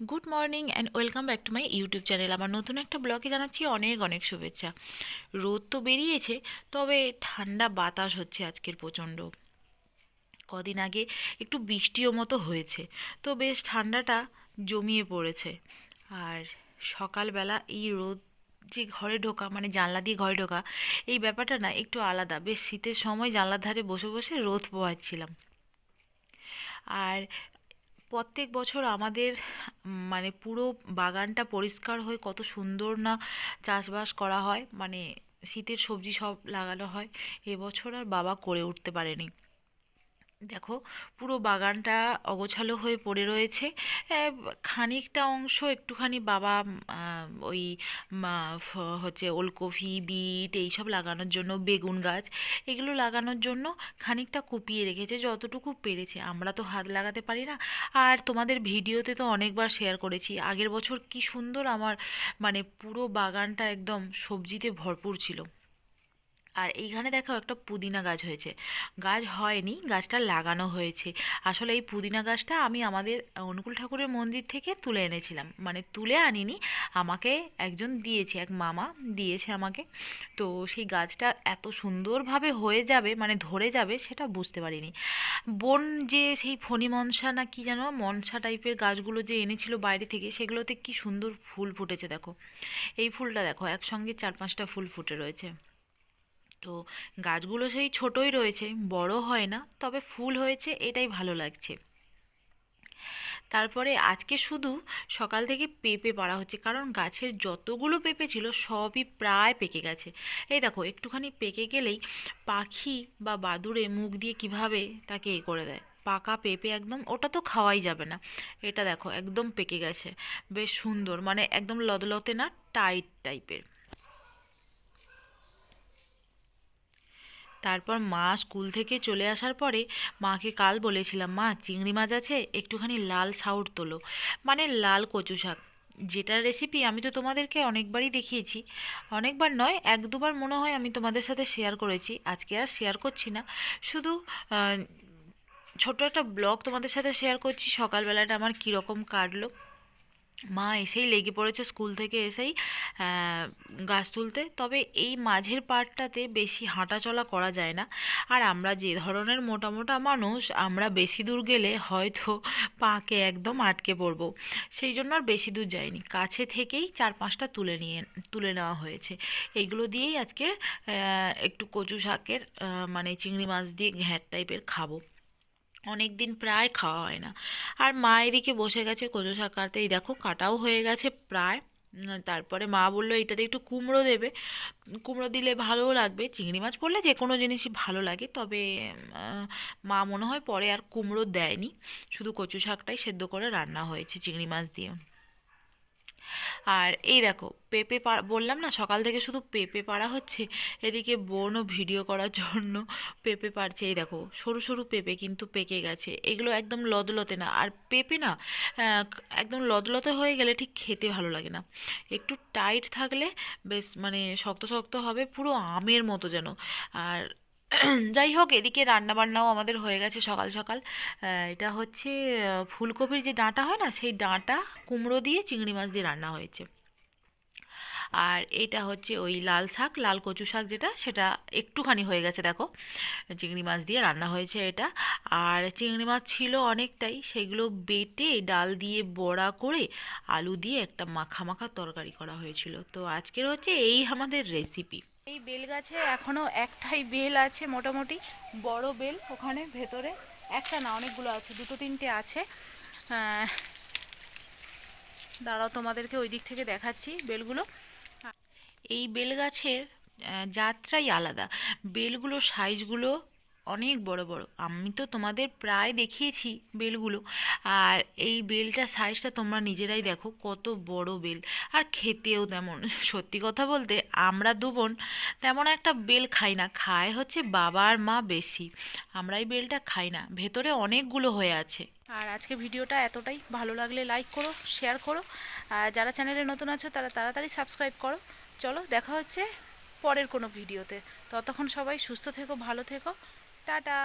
Good morning and welcome back to my YouTube channel আমার নতুন একটা ব্লগে জানাচ্ছি অনেক অনেক শুভেচ্ছা। রোদ তো বেরিয়েছে, তবে ঠান্ডা বাতাস হচ্ছে আজকের প্রচণ্ড। কদিন আগে একটু বৃষ্টিও মতো হয়েছে, তো বেশ ঠান্ডাটা জমিয়ে পড়েছে। আর সকালবেলা এই রোদ যে ঘরে ঢোকা মানে জানলা দিয়ে ঘরে ঢোকা, এই ব্যাপারটা না একটু আলাদা। বেশ শীতের সময় জানলার ধারে বসে বসে রোদ পোহাচ্ছিলাম। আর প্রত্যেক বছর আমাদের মানে পুরো বাগানটা পরিষ্কার হয়ে কত সুন্দর না চাষবাস করা হয়। মানে শীতের সবজি সব লাগানো হয়। এবছর আর বাবা করে উঠতে পারেনি। দেখো, পুরো বাগানটা অগোছালো হয়ে পড়ে রয়েছে। খানিকটা অংশ একটুখানি বাবা ওই হচ্ছে ওলকপি, বিট এইসব লাগানোর জন্য বেগুন গাছ, এগুলো লাগানোর জন্য খানিকটা কুপিয়ে রেখেছে, যতটুকু পেরেছে। আমরা তো হাত লাগাতে পারি না। আর তোমাদের ভিডিওতে তো অনেকবার শেয়ার করেছি, আগের বছর কি সুন্দর আমার মানে পুরো বাগানটা একদম সবজিতে ভরপুর ছিল। আর এইখানে দেখো একটা পুদিনা গাছ হয়েছে। গাছ হয়নি, গাছটা লাগানো হয়েছে। আসলে এই পুদিনা গাছটা আমি আমাদের অনুকূল ঠাকুরের মন্দির থেকে তুলে এনেছিলাম। মানে তুলে আনিনি, আমাকে একজন দিয়েছে, এক মামা দিয়েছে আমাকে। তো সেই গাছটা এত সুন্দরভাবে হয়ে যাবে মানে ধরে যাবে, সেটা বুঝতে পারিনি। বোন যে সেই ফণি মনসা না কি যেন, মনসা টাইপের গাছগুলো যে এনেছিল বাইরে থেকে, সেগুলোতে কি সুন্দর ফুল ফুটেছে দেখো। এই ফুলটা দেখো, একসঙ্গে চার পাঁচটা ফুল ফুটে রয়েছে। তো গাছগুলো সেই ছোটই রয়েছে, বড় হয় না, তবে ফুল হয়েছে, এটাই ভালো লাগছে। তারপরে আজকে শুধু সকাল থেকে পেঁপে পাড়া হচ্ছে, কারণ গাছের যতগুলো পেঁপে ছিল সবই প্রায় পেকে গেছে। এই দেখো, একটুখানি পেকে গেলেই পাখি বা বাদুড়ে মুখ দিয়ে কীভাবে তাকে এ করে দেয়? পাকা পেঁপে একদম, ওটা তো খাওয়াই যাবে না। এটা দেখো, একদম পেকে গেছে। বেশ সুন্দর মানে একদম লদলতে না, টাইট টাইপের। তারপর মা স্কুল থেকে চলে আসার পরে মাকে কাল বলেছিলাম, মা, চিংড়ি মাছ আছে, একটুখানি লাল সাউট তোলো। মানে লাল কচু শাক। যেটার রেসিপি আমি তো তোমাদেরকে অনেকবারই দেখিয়েছি। অনেকবার নয়, এক দুবার মনে হয় আমি তোমাদের সাথে শেয়ার করেছি। আজকে আর শেয়ার করছি না। শুধু ছোট্ট একটা ব্লগ তোমাদের সাথে শেয়ার করছি। সকালবেলাটা আমার কীরকম কাটলো। মা এসেই লেগে পড়েছে স্কুল থেকে এসেই গাছ তুলতে। তবে এই মাঝের পার্টটাতে বেশি হাঁটাচলা করা যায় না। আর আমরা যে ধরনের মোটা মোটা মানুষ, আমরা বেশি দূর গেলে হয়তো পাকে একদম আটকে পড়ব। সেই জন্য আর বেশি দূর যাইনি। কাছে থেকেই চার পাঁচটা তুলে নিয়ে, তুলে নেওয়া হয়েছে। এইগুলো দিয়েই আজকে একটু কচু শাকের মানে চিংড়ি মাছ দিয়ে ঘ্যাঁট টাইপের খাব। অনেক দিন প্রায় খাওয়া হয় না। আর মা এদিকে বসে গেছে কচু শাক কাটতে। এই দেখো কাটাও হয়ে গেছে প্রায়। তারপরে মা বলল এটাতে একটু কুমড়ো দেবে। কুমড়ো দিলে ভালোও লাগবে। চিংড়ি মাছ পড়লে যে কোনো জিনিসই ভালো লাগে। তবে মা মনে হয় পরে আর কুমড়ো দেয়নি। শুধু কচু শাকটাই সেদ্ধ করে রান্না হয়েছে চিংড়ি মাছ দিয়ে। আর এই দেখো, পেঁপে পাড়া বললাম না সকাল থেকে শুধু পেঁপে পাড়া হচ্ছে, এদিকে বোনও ভিডিও করার জন্য পেঁপে পাড়ছে। এই দেখো, সরু সরু পেঁপে কিন্তু পেকে গেছে। এগুলো একদম লদলতে না, আর পেঁপে না একদম লদলতে হয়ে গেলে ঠিক খেতে ভালো লাগে না। একটু টাইট থাকলে বেশ মানে শক্ত শক্ত হবে, পুরো আমের মতো যেন। আর যাই হোক, এদিকে রান্না বান্নাও আমাদের হয়ে গেছে সকাল সকাল। এটা হচ্ছে ফুলকপির যে ডাঁটা হয় না, সেই ডাঁটা কুমড়ো দিয়ে চিংড়ি মাছ দিয়ে রান্না হয়েছে। আর এটা হচ্ছে ওই লাল শাক, লাল কচু শাক যেটা, সেটা একটুখানি হয়ে গেছে, দেখো। চিংড়ি মাছ দিয়ে রান্না হয়েছে এটা। আর চিংড়ি মাছ ছিল অনেকটাই, সেগুলো বেটে ডাল দিয়ে বড়া করে আলু দিয়ে একটা মাখা মাখা তরকারি করা হয়েছিল। তো আজকের হচ্ছে এই আমাদের রেসিপি এই বেল গাছে এখনও একটাই বেল আছে মোটামুটি, বড় বেল। ওখানে ভেতরে একটা না, অনেকগুলো আছে, দুটো তিনটে আছে। দাঁড়াও, তোমাদেরকে ওই দিক থেকে দেখাচ্ছি বেলগুলো। এই বেল গাছের যাত্রাই আলাদা। বেলগুলো, সাইজগুলো অনেক বড় বড়। আমি তো তোমাদের প্রায় দেখিয়েছি বেলগুলো। আর এই বেলটার সাইজটা তোমরা নিজেরাই দেখো, কত বড় বেল। আর খেতেও তেমন। সত্যি কথা বলতে আমরা দু বোন তেমন একটা বেল খাই না, খায় হচ্ছে বাবা আর মা বেশি। আমরা এই বেলটা খাই না, ভেতরে অনেকগুলো হয়ে আছে। আর আজকে ভিডিওটা এতটাই। ভালো লাগলে লাইক করো শেয়ার করো। আর যারা চ্যানেলে নতুন আছো, তারা তাড়াতাড়ি সাবস্ক্রাইব করো। চলো, দেখা হচ্ছে পরের কোনো ভিডিওতে ততক্ষণ সবাই সুস্থ থেকো, ভালো থেকো। টাটা।